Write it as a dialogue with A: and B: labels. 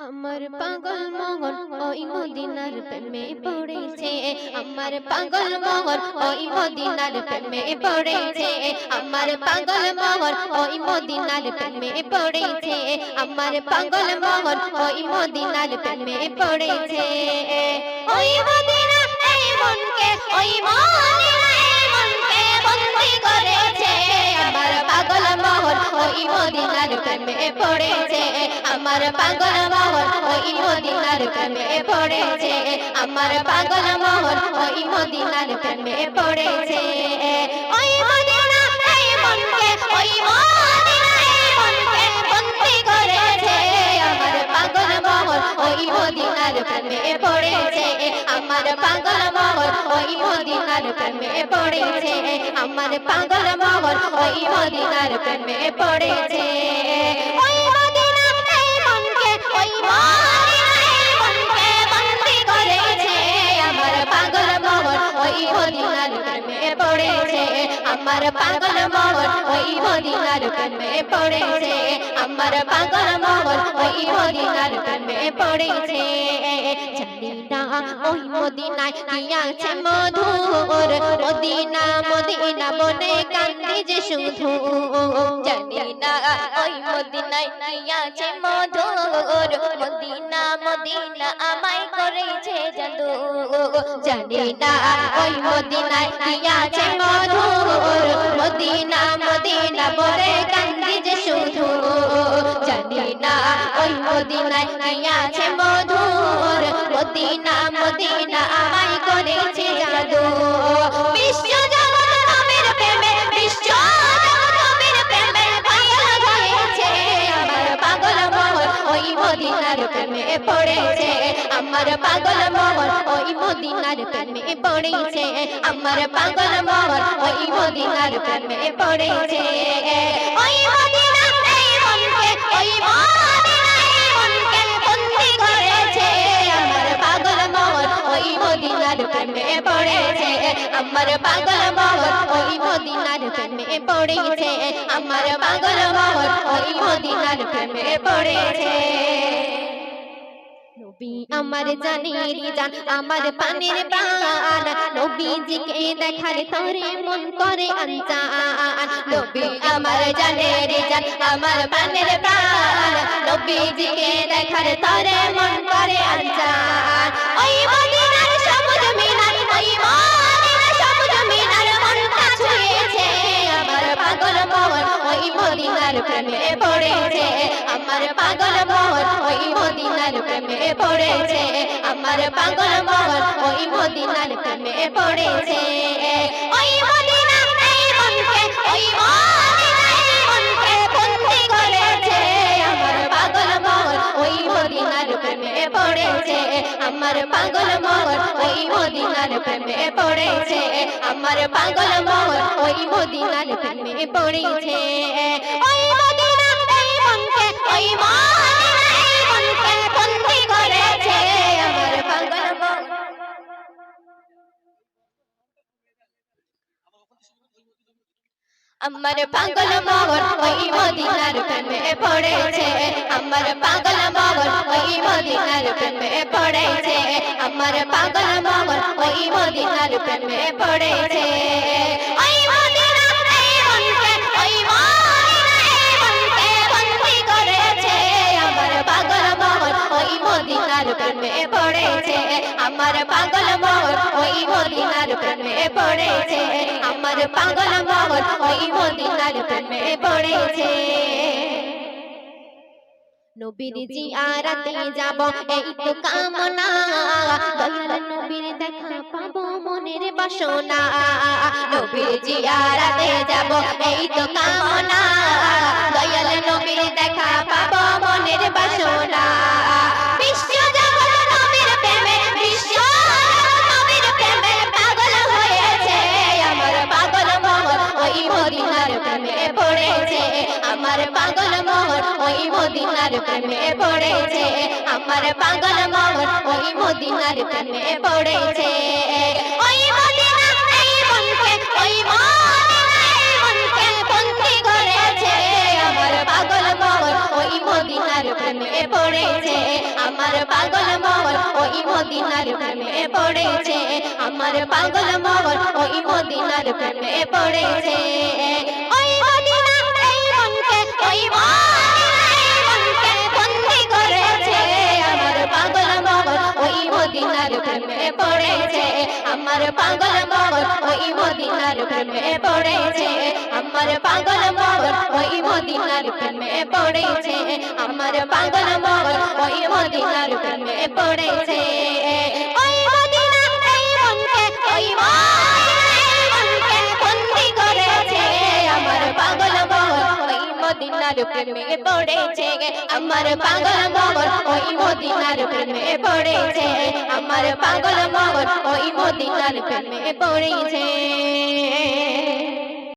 A: আমার পাগল মগন ওই মদিনার প্রেমে পড়েছে আমার পাগল মগন ওই মদিনার প্রেমে পড়েছে আমার পাগল মগন ওই মদিনার প্রেমে পড়েছে আমার পাগল মগন ওই মদিনার প্রেমে পড়েছে ওই মদিনা এই মনকে ওই ওই মদিনার প্রেমে পড়েছে। আমার পাগল মহল ওই মদিনার প্রেমে পড়েছে। আমার পাগল মহল ওই মদিনার প্রেমে পড়েছে। ওই মদিনা, এই মনকে, ওই মদিনা, এই মনকে বন্দি আমার পাগল মোহন ওই মদিনার প্রেমে পড়েছে। আমার পাগল মোহন ওই মদিনার প্রেমে পড়েছে। ওই মদিনা এই মনকে, ওই মদিনা এই মনকে বন্দি করেছে। আমার পাগল মোহন ওই মদিনার প্রেমে পড়েছে। আমার পাগল মোহন ওই মদিনার প্রেমে পড়েছে। আমার পাগল মোহন ওই মদিনার প্রেমে পড়েছে। জানি না ওই মদিনায় আছে মধুর। মদিনা মদিনা বলে কান্দি যে শুধু জানি না ওই মদিনায় আছে মধুর। মদিনা মদিনা আমায় করেছে জাদু। জানি না ওই মদিনায় আছে মধুর। মদিনা মদিনা বলে কান্দি যে শুধু। জানি না ওই মদিনায় আছে মধুর মদিনা মদিনা আমায় করেছে জাদু। বিশ্ব জগৎ নবীর প্রেমে, বিশ্ব জগৎ নবীর প্রেমে পাগল হয়েছে আমার পাগল মোহন ওই মদিনার প্রেমে পড়েছে। আমার পাগল মোহন ওই মদিনার প্রেমে পড়েছে। আমার পাগল ওই মদিনার প্রেমে পড়েছে। ওই মদিনা আমার পাগল মোহন ওই মদিনার প্রেমে পড়েছে। আমার পাগল মোহন ওই মদিনার প্রেমে পড়েছে। নবী আমার জানের জান আমার পানের নবীজিকে দেখার তরে মন করে আনজান নবী আমার জানের জান আমার পানের প্রাণ নবীজিকে দেখার তরে মন করে আনজান ওই ওই মদিনার প্রেমে পড়েছে। আমার পাগল মোহন ওই মদিনার প্রেমে পড়েছে। আমার পাগল মোহন ওই মদিনার প্রেমে পড়েছে। ওই মদিনা এই মনকে ওই মদিনা এই মনকে বন্দি করেছে। আমার পাগল মোহন ওই মদিনার প্রেমে প্রেমে পড়েছে, আমার পাগল মোহন ওই মদিনার প্রেমে পড়েছে। ওই মদিনা এই মনকে, ওই আমার পাগল ওই প্রেমে পড়েছে, আমার পাগল মগল, ওই মদিনার প্রেমে পড়েছে, আমার পাগল মগল, ওই মদিনার প্রেমে পড়েছে। আমার পাগল মোহন ওই মদিনার প্রেমে পড়েছে। আমার পাগল মোহন ওই মদিনার প্রেমে পড়েছে। নবীর জিয়ারাতে যাব, এই তো কামনা। দয়াল নবীর দেখা পাবো মনের বাসনা। নবীর জিয়ারাতে যাব, এই তো কামনা। আমার পাগল মোহন ওই মদিনার প্রেমে পড়েছে। আমার পাগল মোহন ওই মদিনার প্রেমে পড়েছে। ওই মদিনা এই মনকে, ওই মদিনা এই মনকে বন্দি করেছে। আমার পাগল মোহন ওই মদিনার প্রেমে পড়েছে। আমার পাগল মগল ওই মদিনার প্রেমে পড়েছে। আমার পাগল মগল ওই মদিনার প্রেমে পড়েছে। আমার পাগল মগর, ওই মদিনার প্রেমে পড়েছে। আমার পাগল মগর, ওই মদিনার প্রেমে পড়েছে। আমার পাগল মগর, ওই মদিনার প্রেমে পড়েছে। মদিনার প্রেমে পড়েছে আমার পাগল মগর ওই মদিনার প্রেমে পড়েছে আমার পাগল মগর ওই মদিনার প্রেমে পড়েছে